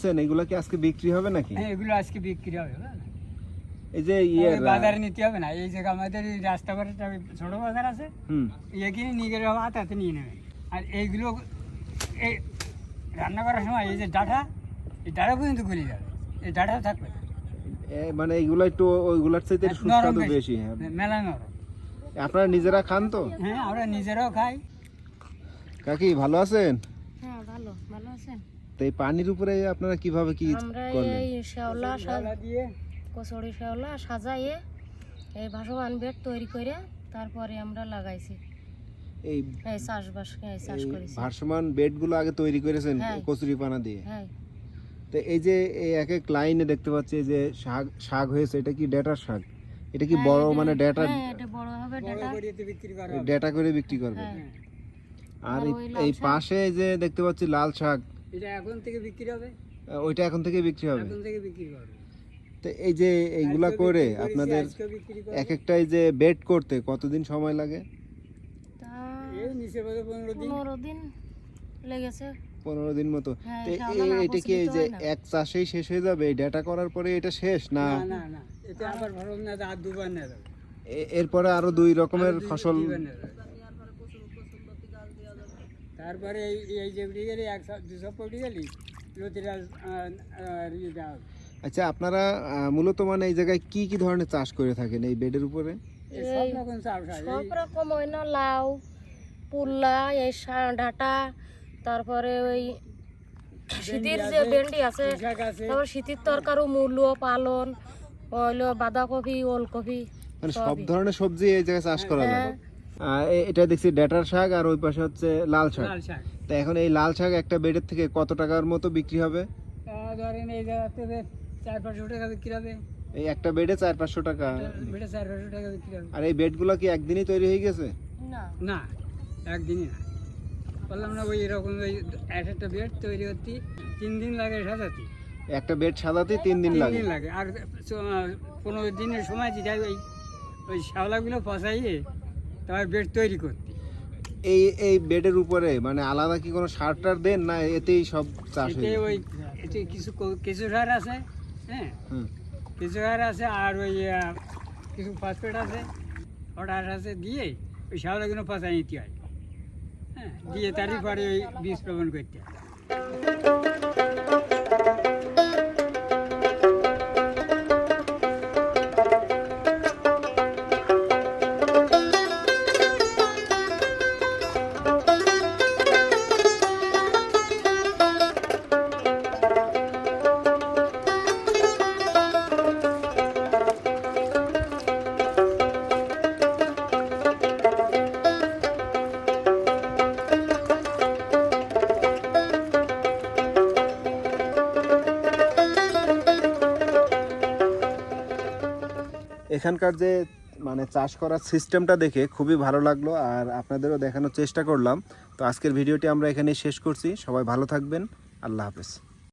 বানাচ্ছেন এগুলো কি আজকে বিক্রি হবে নাকি? হ্যাঁ এগুলো আজকে বিক্রি হবে এই যে ইয়ে বাজারে নিতে হবে না। এই জায়গা আমাদের রাস্তা পারে ছোট বাজার আছে হুম। এখানে নিয়ে গেলে হাত হাতে নিয়ে নেবে। আর এইগুলো এই রান্না করার সময় এই যে ডাটা এই ডাটা পর্যন্ত গলে যাবে। এই ডাটা থাকবে মানে এগুলো একটু ওইগুলোর চাইতে সুস্বাদু বেশি। বেশি হ্যাঁ মেলা নরম। আপনারা নিজেরা খান তো? হ্যাঁ আমরা নিজেরাও খাই। কাকি ভালো আছেন? হ্যাঁ ভালো ভালো আছেন? তো এই পানির উপরে আপনারা কীভাবে কি আমরা করলেন? এই কচুরি শেওলা সাজাইয়ে এই ভাসমান বেড তৈরি করে তারপরে আমরা লাগাইছি। এই এই চাষবাস এই চাষ করেছি। ভাসমান বেডগুলো আগে তৈরি করেছেন হ্যাঁ। কচুরি পানা দিয়ে? হ্যাঁ। তো এই যে এই এক এক লাইনে দেখতে পাচ্ছি যে শাক শাক হয়েছে এটা কি ডেটার শাক? এটা কি হ্যাঁ, বড় মানে ডেটা হ্যাঁ বড় হবে বড় ডাটা। করা হবে। ডেটা করে বিক্রি করবে। আর এই-? পাশে যে দেখতে পাচ্ছি লাল শাক এটা এখন থেকে বিক্রি হবে? ওইটা এখন থেকে বিক্রি হবে। এখন থেকে বিক্রি করবে। তো এই যে এইগুলা করে আপনাদের। এক একটা এই যে বেড করতে কতদিন সময় লাগে? এই নিচে দিন। পনেরো দিন লেগেছে। পনেরো দিন মতো। হ্যাঁ, এটা কি এই যে। এক চাষেই শেষ হয়ে যাবে? এই ডেটা করার পরে এটা শেষ না? এরপরে আরও দুই রকমের ফসল। তারপরে এই এই যে উঠে গেলি এক সপ- দু সপ্তাহ উঠে গেলি। আচ্ছা আপনারা মূলত মানে এই জায়গায় কি কি ধরনের চাষ করে থাকেন এই বেডের উপরে? সব রকম চাষ হয়। সব রকম হয় না লাউ পুল্লা এই শা- ডাটা তারপরে ওই শীতের যে ভেন্ডি আছে তারপর শীতের তরকারি মূলো পালন হইল বাঁধাকপি ওলকপি মানে সব ধরনের সবজি এই জায়গায় চাষ করা যায় হ্যাঁ এটা দেখছি ডেটার শাক আর ওই পাশে হচ্ছে লাল শাক। লাল শাক। তো এখন এই লাল শাক একটা বেডের থেকে কত টাকার মতো বিক্রি হবে? তা ধরেন এই জায়গাতে চার পাঁচশো টাকা বিক্রি হবে। এই একটা বেডে চার পাঁচশো টাকা। বেটা চার পাঁচশো টাকা বিক্রি হবে। আর এই বেডগুলো কি একদিনই তৈরি হয়ে গেছে? না। না একদিনই না। বললাম না ওই এরকম ওই এক একটা বেড তৈরি করতে তিন দিন লাগে সাজাতে। একটা বেড সাজাতে তিন দিন তিন লাগে। দিন লাগে। আর পনেরো দিনের সময় যেটা ওই ওই শ্যাওলাগুলো পচাইয়ে তারপর বেড তৈরি করতে এই এই বেডের উপরে মানে আলাদা কি কোনো সার টার দেন না এতেই সব চাষ হয়ে? ওই এতে কিছু ক- কেঁচো সার আছে হ্যাঁ। কেঁচো সার আছে আর ওই কিছু ফসফেট আছে পটাশ আছে দিয়ে ওই শ্যাওলাগুলো পচাই নিতে হয় হ্যাঁ দিয়ে তারই পরে ওই বীজ প্রবণ করতে হয় এখানকার যে মানে চাষ করার সিস্টেমটা দেখে খুবই ভালো লাগল আর আপনাদেরও দেখানোর চেষ্টা করলাম। তো আজকের ভিডিওটি আমরা এখানেই শেষ করছি। সবাই ভালো থাকবেন। আল্লাহ হাফেজ।